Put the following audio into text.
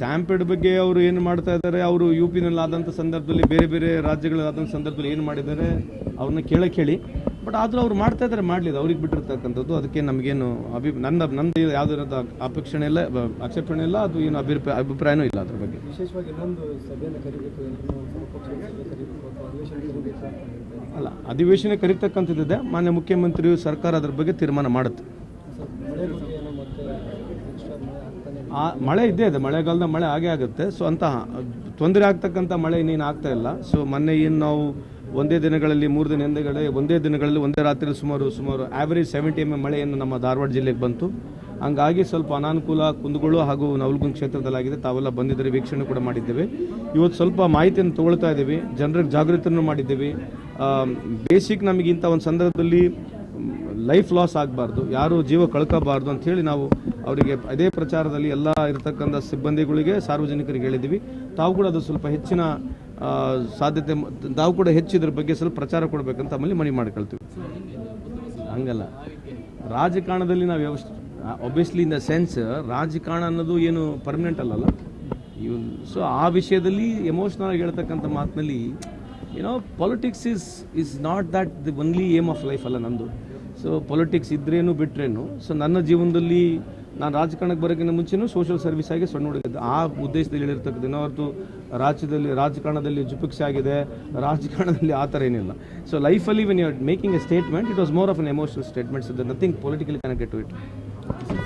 Stampede ಬಗ್ಗೆ ಅವರು ಏನು ಮಾಡ್ತಾ ಇದ್ದಾರೆ ಅವರು ಯು ಪಿನಲ್ಲಿ ಆದಂಥ ಸಂದರ್ಭದಲ್ಲಿ ಬೇರೆ ಬೇರೆ ರಾಜ್ಯಗಳಾದಂಥ ಸಂದರ್ಭದಲ್ಲಿ ಏನು ಮಾಡಿದ್ದಾರೆ ಅವ್ರನ್ನ ಕೇಳಕ್ಕೆ ಹೇಳಿ ಬಟ್ ಆದರೂ ಅವ್ರು ಮಾಡ್ತಾ ಇದ್ದಾರೆ ಮಾಡಲಿಲ್ಲ. ಅವ್ರಿಗೆ ಬಿಟ್ಟಿರ್ತಕ್ಕಂಥದ್ದು ಅದಕ್ಕೆ ನಮಗೇನು ಅಭಿ ನನ್ನ ನಂದು ಯಾವುದೇ ಅಪೇಕ್ಷಣೆ ಇಲ್ಲ ಆಕ್ಷೇಪಣೆ ಇಲ್ಲ ಅದು ಏನು ಅಭಿಪ್ರಾಯ ಅಭಿಪ್ರಾಯನೂ ಇಲ್ಲ ಅದ್ರ ಬಗ್ಗೆ. ವಿಶೇಷವಾಗಿ. ಅಲ್ಲ ಅಧಿವೇಶನ ಕರೀತಕ್ಕಂಥದ್ದಿದೆ. ಮಾನ್ಯ ಮುಖ್ಯಮಂತ್ರಿಯು ಸರ್ಕಾರ ಅದ್ರ ಬಗ್ಗೆ ತೀರ್ಮಾನ ಮಾಡುತ್ತೆ ಸರ್ ಮಳೆ ಬಗ್ಗೆ ಏನೋ ಮತ್ತೆ ಎಕ್ಸ್ಟ್ರಾ ಮಳೆ ಆಗ್ತಾನೆ ಇದೆ. ಆ ಮಳೆ ಇದ್ದೇ ಇದೆ. ಮಳೆಗಾಲದ ಮಳೆ ಆಗೇ ಆಗುತ್ತೆ. ಸೊ ಅಂತಹ ತೊಂದರೆ ಆಗ್ತಕ್ಕಂಥ ಮಳೆ ಇನ್ನೇನು ಆಗ್ತಾ ಇಲ್ಲ. ಸೊ ಮೊನ್ನೆ ಏನು ನಾವು ಒಂದೇ ದಿನಗಳಲ್ಲಿ, ಮೂರು ದಿನ ಹಿಂದೆಗಡೆ ಒಂದೇ ದಿನಗಳಲ್ಲಿ, ಒಂದೇ ರಾತ್ರಿ ಸುಮಾರು ಸುಮಾರು ಆ್ಯಾವ್ರೇಜ್ ಸೆವೆಂಟಿ ಎಂ ಎಂ ಮಳೆಯನ್ನು ನಮ್ಮ ಧಾರವಾಡ ಜಿಲ್ಲೆಗೆ ಬಂತು. ಹಂಗಾಗಿ ಸ್ವಲ್ಪ ಅನಾನುಕೂಲ ಕುಂದಗೋಳು ಹಾಗೂ ನವಲಗುಂದ ಕ್ಷೇತ್ರದಲ್ಲಾಗಿದೆ. ತಾವೆಲ್ಲ ಬಂದಿದ್ದರೆ, ವೀಕ್ಷಣೆ ಕೂಡ ಮಾಡಿದ್ದೇವೆ. ಇವತ್ತು ಸ್ವಲ್ಪ ಮಾಹಿತಿಯನ್ನು ತಗೊಳ್ತಾ ಇದ್ದೀವಿ. ಜನರಿಗೆ ಜಾಗೃತಿಯನ್ನು ಮಾಡಿದ್ದೀವಿ. ಬೇಸಿಕ್ ನಮಗಿಂತ ಒಂದು ಸಂದರ್ಭದಲ್ಲಿ ಲೈಫ್ ಲಾಸ್ ಆಗಬಾರ್ದು. ಯಾರು ಜೀವ ಕಳ್ಕೋಬಾರ್ದು ಅಂಥೇಳಿ ನಾವು ಅವರಿಗೆ ಅದೇ ಪ್ರಚಾರದಲ್ಲಿ ಎಲ್ಲ ಇರತಕ್ಕಂಥ ಸಿಬ್ಬಂದಿಗಳಿಗೆ, ಸಾರ್ವಜನಿಕರಿಗೆ ಹೇಳಿದ್ದೀವಿ. ತಾವು ಕೂಡ ಅದು ಸ್ವಲ್ಪ ಹೆಚ್ಚಿನ ಸಾಧ್ಯತೆ ತಾವು ಕೂಡ ಹೆಚ್ಚು ಇದ್ರ ಬಗ್ಗೆ ಸ್ವಲ್ಪ ಪ್ರಚಾರ ಕೊಡಬೇಕಂತ ಆಮೇಲೆ ಮನವಿ ಮಾಡ್ಕೊಳ್ತೀವಿ. ಹಂಗಲ್ಲ. ರಾಜಕಾರಣದಲ್ಲಿ ನಾವು ವ್ಯವಸ್ಥೆ ಒಬ್ವಿಯಸ್ಲಿ ಇನ್ ದ ಸೆನ್ಸ್ ರಾಜಕಾರಣ ಅನ್ನೋದು ಏನು ಪರ್ಮನೆಂಟ್ ಅಲ್ಲಲ್ಲ. ಇವ್ ಸೊ ಆ ವಿಷಯದಲ್ಲಿ ಎಮೋಷ್ನಲ್ ಆಗಿ ಹೇಳ್ತಕ್ಕಂಥ ಮಾತಿನಲ್ಲಿ ಏನೋ politics is is not that the only aim of life ಅಲ್ಲ ನಂದು ಸೊ ಪೊಲಿಟಿಕ್ಸ್ ಇದ್ರೇನು ಬಿಟ್ರೇನು ಸೊ ನನ್ನ ಜೀವನದಲ್ಲಿ ನಾನು ರಾಜಕಾರಣಕ್ಕೆ ಬರೋಕ್ಕಿಂತ ಮುಂಚೆನೂ ಸೋಷಿಯಲ್ ಸರ್ವಿಸ್ ಆಗಿ ಸಣ್ಣ ಹುಡುಗ ಆ ಉದ್ದೇಶದಲ್ಲಿ ಹೇಳಿರ್ತಕ್ಕದ್ದು ಇನ್ನೊಂದು ರಾಜ್ಯದಲ್ಲಿ, ರಾಜಕಾರಣದಲ್ಲಿ ಜುಪಿಕ್ಸ್ ಆಗಿದೆ. ರಾಜಕಾರಣದಲ್ಲಿ ಆ ಥರ ಏನಿಲ್ಲ. ಸೊ ಲೈಫಲ್ಲಿ when you making a statement it was more of an emotional statements nothing politically connected to it